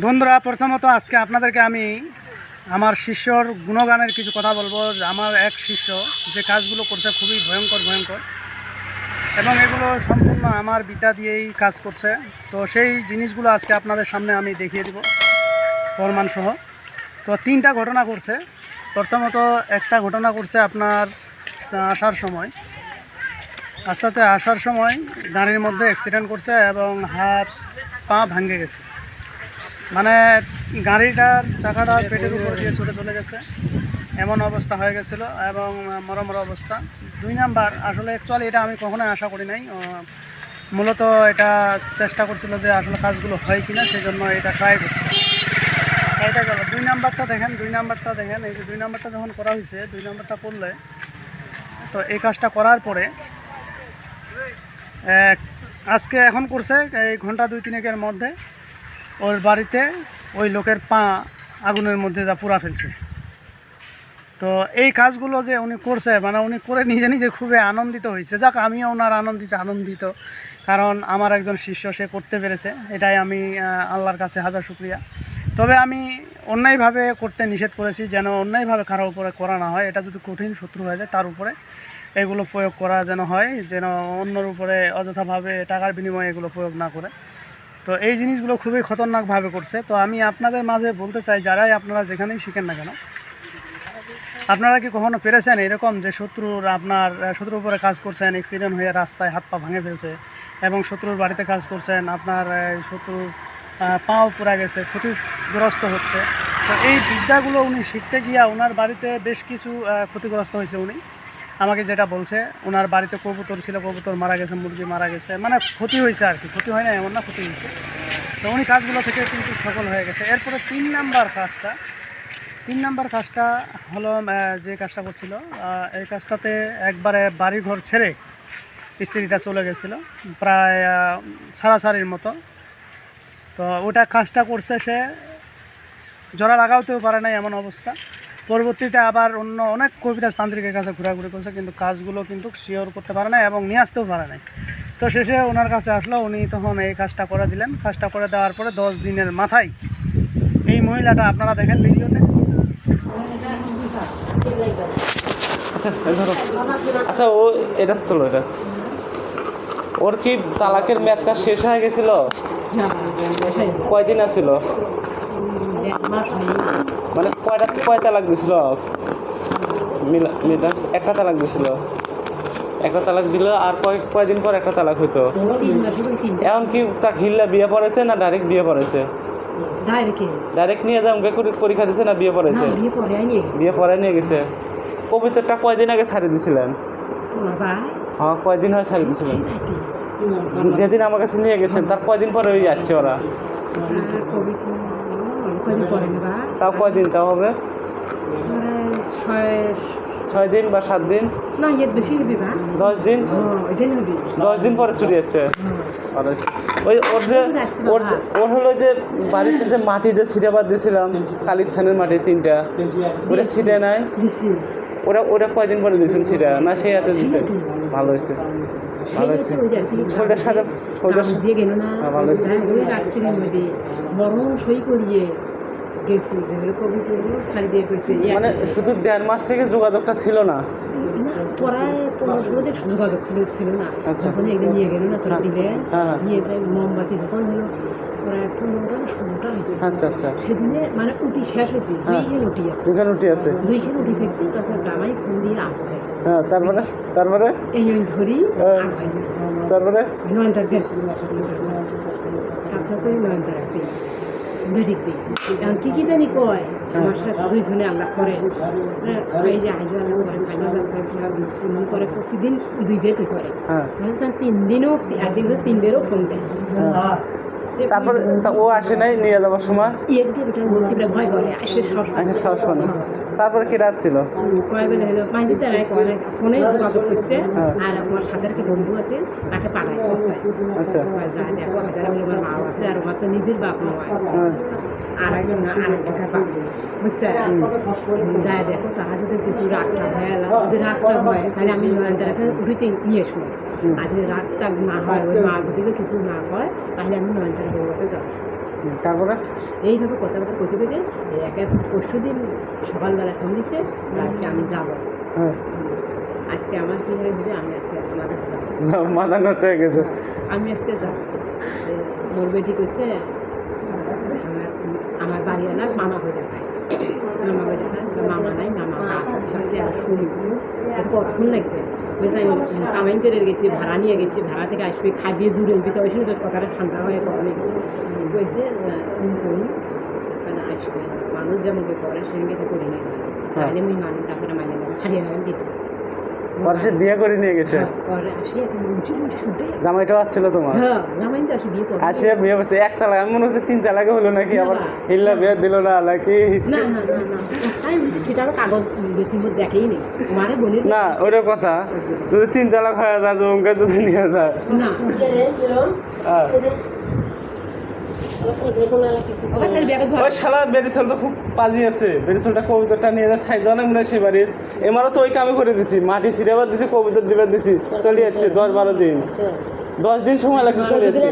বন্ধুরা, প্রথমত আজকে আপনাদেরকে আমি আমার শিষ্যর গুণগানের কিছু কথা বলব। আমার এক শিষ্য যে কাজগুলো করছে খুবই ভয়ঙ্কর ভয়ঙ্কর। এবং এগুলো সম্পূর্ণ আমার বিদ্যা দিয়েই কাজ করছে। তো সেই জিনিসগুলো আজকে আপনাদের সামনে আমি দেখিয়ে দিব, প্রমাণসহ। তো তিনটা ঘটনা করছে প্রথমত, একটা ঘটনা করছে আপনার আসার সময়। রাস্তাতে আসার সময় গাড়ির মধ্যে অ্যাক্সিডেন্ট করছে এবং হাত পা ভাঙে গেছে। মানে গাড়িটার চাকাটা পেটের উপর দিয়ে ছুটে চলে গেছে। এমন অবস্থা হয়ে গেছিল এবং মরমর অবস্থা। দুই নাম্বার, আসলে অ্যাকচুয়ালি এটা আমি কখনোই আশা করি নাই। মূলত এটা চেষ্টা করছিল যে আসলে কাজগুলো হয় কিনা সেই জন্য এটা ট্রাই করছে। এটা গেল। দুই নাম্বারটা দেখেন, দুই নাম্বারটা দেখেন, এই যে দুই নাম্বারটা যখন করা হয়েছে, দুই নাম্বারটা করলে তো এই কাজটা করার পরে আজকে এখন করছে এই ঘণ্টা দুই তিনেকের মধ্যে। ওর বাড়িতে ওই লোকের পা আগুনের মধ্যে যা পুরা ফেলছে। তো এই কাজগুলো যে উনি করছে মানে উনি করে নিজে নিজে খুবই আনন্দিত হয়েছে। যাক, আমিও ওনার আনন্দিত আনন্দিত। কারণ আমার একজন শিষ্য, সে করতে পেরেছে। এটাই আমি আল্লাহর কাছে হাজার শুক্রিয়া। তবে আমি অন্যায়ভাবে করতে নিষেধ করেছি, যেন অন্যায়ভাবে কারোর উপরে করা না হয়। এটা যদি কঠিন শত্রু হয়ে যায়, তার উপরে এগুলো প্রয়োগ করা যেন হয়, যেন অন্যর উপরে অযথাভাবে টাকার বিনিময়ে এগুলো প্রয়োগ না করে। তো এই জিনিসগুলো খুবই খতরনাকভাবে করছে। তো আমি আপনাদের মাঝে বলতে চাই, যারাই আপনারা যেখানেই শিখেন না কেন, আপনারা কি কখনো পেরেছেন এরকম যে শত্রুর আপনার, শত্রুর উপরে কাজ করছেন অ্যাক্সিডেন্ট হয়ে রাস্তায় হাত পা ভাঙে ফেলছে, এবং শত্রুর বাড়িতে কাজ করছেন, আপনার শত্রুর পাও পুরা গেছে, ক্ষতিগ্রস্ত হচ্ছে? তো এই বিদ্যাগুলো উনি শিখতে গিয়া ওনার বাড়িতে বেশ কিছু ক্ষতিগ্রস্ত হয়েছে উনি। আমাকে যেটা বলছে, ওনার বাড়িতে কবুতর ছিল, কবুতর মারা গেছে, মুরগি মারা গেছে। মানে ক্ষতি হয়েছে আর কি। ক্ষতি হয় না এমন না, ক্ষতি হয়েছে। তো উনি কাজগুলো থেকে কিন্তু সফল হয়ে গেছে। এরপরে তিন নাম্বার কাজটা, তিন নাম্বার কাজটা হলো যে কাজটা করছিল এই কাজটাতে একবারে বাড়ি ঘর ছেড়ে স্ত্রীটা চলে গেছিল, প্রায় সারাসারির মতো। তো ওটা কাজটা করছে সে জোড়া লাগাতেও পারে না এমন অবস্থা। পরবর্তীতে আবার অন্য অনেক কবিতা তান্ত্রিকের কাছে ঘোরাঘুরি করছে কিন্তু কাজগুলো কিন্তু শিওর করতে পারে না এবং নিয়ে আসতেও পারে না তো শেষে ওনার কাছে আসলো উনি তখন এই কাজটা করে দিলেন। কাজটা করে দেওয়ার পরে দশ দিনের মাথায় এই মহিলাটা আপনারা দেখেন ভিডিওতে। আচ্ছা ধরো। আচ্ছা ও এটা তোলো এটা। ওর কি তালাকের মেয়াদটা শেষ হয়ে গেছিল? কয়দিন আছিল? মানে কয়টা কয় তালাক দিছিল মিলা মিলা একটা তালাক দিছিল। একটা তালাক দিল আর কয় কয়দিন পর একটা তালাক হইতো। এখন কি তা ঘিল্লা বিয়ে পড়েছে না ডাইরেক্ট বিয়ে পড়েছে? ডাইরেক্ট নিয়ে যাও পরীক্ষা দিছে না বিয়ে পড়েছে? বিয়ে পরে নিয়ে গেছে। কবিতাটা কয়দিন আগে ছাড়ি দিছিলেন? হ্যাঁ কয়দিন হয় ছাড়ি দিছিলেন? যেদিন আমার কাছে নিয়ে গেছেন তার কয়দিন পরে ওই যাচ্ছে ওরা? তাও কয়দিন তাও হবে? ছয় দিন বা সাত দিন? না এর বেশি হবে বা? দশ দিন? দশ দিন পরে ছুটি যাচ্ছে ওই- ওর যে ওর ওর হলো যে বাড়িতে যে মাটি যে ছিটাবাদ দিয়েছিলাম কালির থানের মাটি তিনটা ওটা ছিটে নাই? ওরা ওটা কয়দিন পরে দিয়েছেন ছিটা না সেই হাতে দিছে ভালো হয়েছে। ভালো হয়েছে। সাথে সাথে হ্যাঁ, ভালো হয়েছে। সই করিয়ে গেছি যেগুলো কবি দিয়ে গেছে। মানে শুধু দেড় মাস থেকে যোগাযোগটা ছিল না? পড়ায় যোগাযোগ ছিল না। আচ্ছা। যখন নিয়ে গেল না তোরা হ্যাঁ। হ্যাঁ। নিয়ে যাই মোমবাতি যখন হলো প্রায় পনেরোটা ষোলোটা হয়েছে। আচ্ছা আচ্ছা। সেদিনে মানে উটি শেষ হয়েছে হ্যাঁ। দুইখান উটি আছে। আছে। দুইখান উটি থাকতে তাছাড়া দামাই ফোন দিয়ে আগ হয়। হ্যাঁ তারপরে? তারপরে? এই আমি ধরি হ্যাঁ। আগ হয়। তারপরে? নয়নতার দেন করে নয়নতার রাখতে বেরিক দিই এখন কি কি জানি কয় আমার সাথে দুইজনে আল্লাহ করে। হ্যাঁ, এই যে আইজো আল্লাহ করে খাইনা দান করে ফোন করে প্রতিদিন দুই বেতই করে। হ্যাঁ। তার তিন দিনও একদিন তো তিন বেরও ফোন দেয়। তারপর ও আসে নাই নিয়ে যাওয়ার সময়? ইয়ে ভয় করে আসে সাহস আসে সাহস না। তারপরে কি রাত ছিল? করছে হ্যাঁ। বন্ধু আছে তাকে হলে আমার মাও আছে আর আমার নিজের বাপ আর একজন আর একটা বাপ বুঝছে দেখো যদি কিছু যদি হয়। তাহলে আমি নয়নতারাকে উঠিতে নিয়ে আর যদি হয় ওই মা কিছু না হয় তাহলে আমি নয়নতারা বলতে যাব তারপরে? এইভাবে কথাবার্তা করতে করতে এই একে পরশু দিন সকালবেলা ফোন দিচ্ছে আজকে আমি যাব। হ্যাঁ। আজকে আমার কী হয়ে হবে আমি আজকে কাছে যাব মাথা নষ্ট হয়ে গেছে। আমি আজকে যাব। মোর বেটি কইছে আমার আমার বাড়িওয়ালার মামা হয়ে দেখায় মামা হয়ে দেখায় মামা নাই মামা কাজ আর শুনি। আজ কতক্ষণ লাগবে। বলছে কামাই করে গেছি ভাড়া নিয়ে গেছি ভাড়া থেকে আসবি খাবি জুড়ে উঠবি তো শুনে তোর কথাটা ঠান্ডা হয়ে পড়ে বলছে আসবে। মানুষ যেমন করে সেদিনকে তো করি না। তাহলে আমি মানি তারপরে মাইনে না। রাখেন দিতে পরে সে বিয়ে করে নিয়ে গেছে। আছে। জামাইটাও আসছিল তোমার? হ্যাঁ আসি বিয়ে করব আসিয়া বিয়ে বসে এক তালাক। আমি মনে হচ্ছে তিন তালাকে হলো নাকি? আবার হিল্লা বিয়ে দিল না নাকি? না ওইটা কথা। যদি তিন তালাক হয়ে যায় জমকে যদি নিয়ে যায় না হ্যাঁ। আবার তাহলে ব্যাগে ধোয়া ওই শালা বেরিসল তো খুব পাজি আছে। বেরিসলটা কবিতাটা নিয়ে যায় সাইড অনেক মনে সেই বাড়ির। এমারও তো ওই কামে করে দিছি মাটি ছিঁড়েবার দিছি কবিতা দিবার দিছি। চলে যাচ্ছে দশ বারো দিন। দশ দিন সময় লাগছে চলে যাচ্ছে।